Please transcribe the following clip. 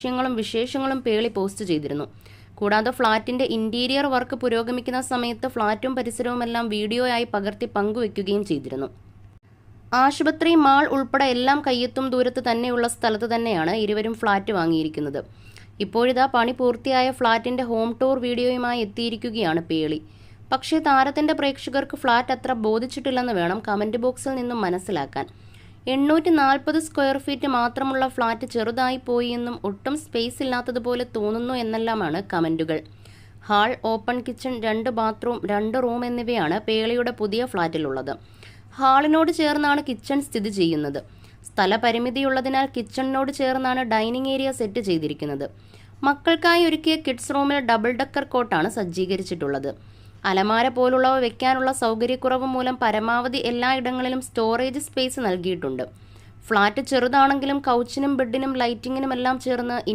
ദൃശ്യങ്ങളും വിശേഷങ്ങളും പേളി പോസ്റ്റ് ചെയ്തിരുന്നു. കൂടാതെ ഫ്ളാറ്റിന്റെ ഇന്റീരിയർ വർക്ക് പുരോഗമിക്കുന്ന സമയത്ത് ഫ്ളാറ്റും പരിസരവുമെല്ലാം വീഡിയോയായി പകർത്തി പങ്കുവെക്കുകയും ചെയ്തിരുന്നു. ആശുപത്രി മാൾ ഉൾപ്പെടെ എല്ലാം കയ്യെത്തും ദൂരത്ത് തന്നെയുള്ള സ്ഥലത്ത് തന്നെയാണ് ഇരുവരും ഫ്ളാറ്റ് വാങ്ങിയിരിക്കുന്നത്. ഇപ്പോഴിതാ പണി പൂർത്തിയായ ഫ്ളാറ്റിന്റെ ഹോം ടൂർ വീഡിയോയുമായി എത്തിയിരിക്കുകയാണ് പേളി. പക്ഷേ താരത്തിന്റെ പ്രേക്ഷകർക്ക് ഫ്ളാറ്റ് അത്ര ബോധിച്ചിട്ടില്ലെന്ന് വേണം കമന്റ് ബോക്സിൽ നിന്നും മനസ്സിലാക്കാൻ. എണ്ണൂറ്റി നാൽപ്പത് സ്ക്വയർ ഫീറ്റ് മാത്രമുള്ള ഫ്ളാറ്റ് ചെറുതായി പോയി എന്നും ഒട്ടും സ്പേസ് ഇല്ലാത്തതുപോലെ തോന്നുന്നു എന്നെല്ലാമാണ് കമന്റുകൾ ഹാൾ ഓപ്പൺ കിച്ചൺ രണ്ട് ബാത്റൂം രണ്ട് റൂം എന്നിവയാണ് പേളിയുടെ പുതിയ ഫ്ളാറ്റിലുള്ളത്. ഹാളിനോട് ചേർന്നാണ് കിച്ചൺ സ്ഥിതി ചെയ്യുന്നത്. സ്ഥലപരിമിതിയുള്ളതിനാൽ കിച്ചണിനോട് ചേർന്നാണ് ഡൈനിങ് ഏരിയ സെറ്റ് ചെയ്തിരിക്കുന്നത്. മക്കൾക്കായി ഒരുക്കിയ കിഡ്സ് റൂമിൽ ഡബിൾ ഡക്കർ കോട്ടാണ് സജ്ജീകരിച്ചിട്ടുള്ളത്. അലമാര പോലുള്ളവ വെക്കാനുള്ള സൗകര്യക്കുറവ് മൂലം പരമാവധി എല്ലായിടങ്ങളിലും സ്റ്റോറേജ് സ്പേസ് നൽകിയിട്ടുണ്ട്. ഫ്ളാറ്റ് ചെറുതാണെങ്കിലും കൗച്ചിനും ബെഡിനും ലൈറ്റിങ്ങിനുമെല്ലാം ചേർന്ന്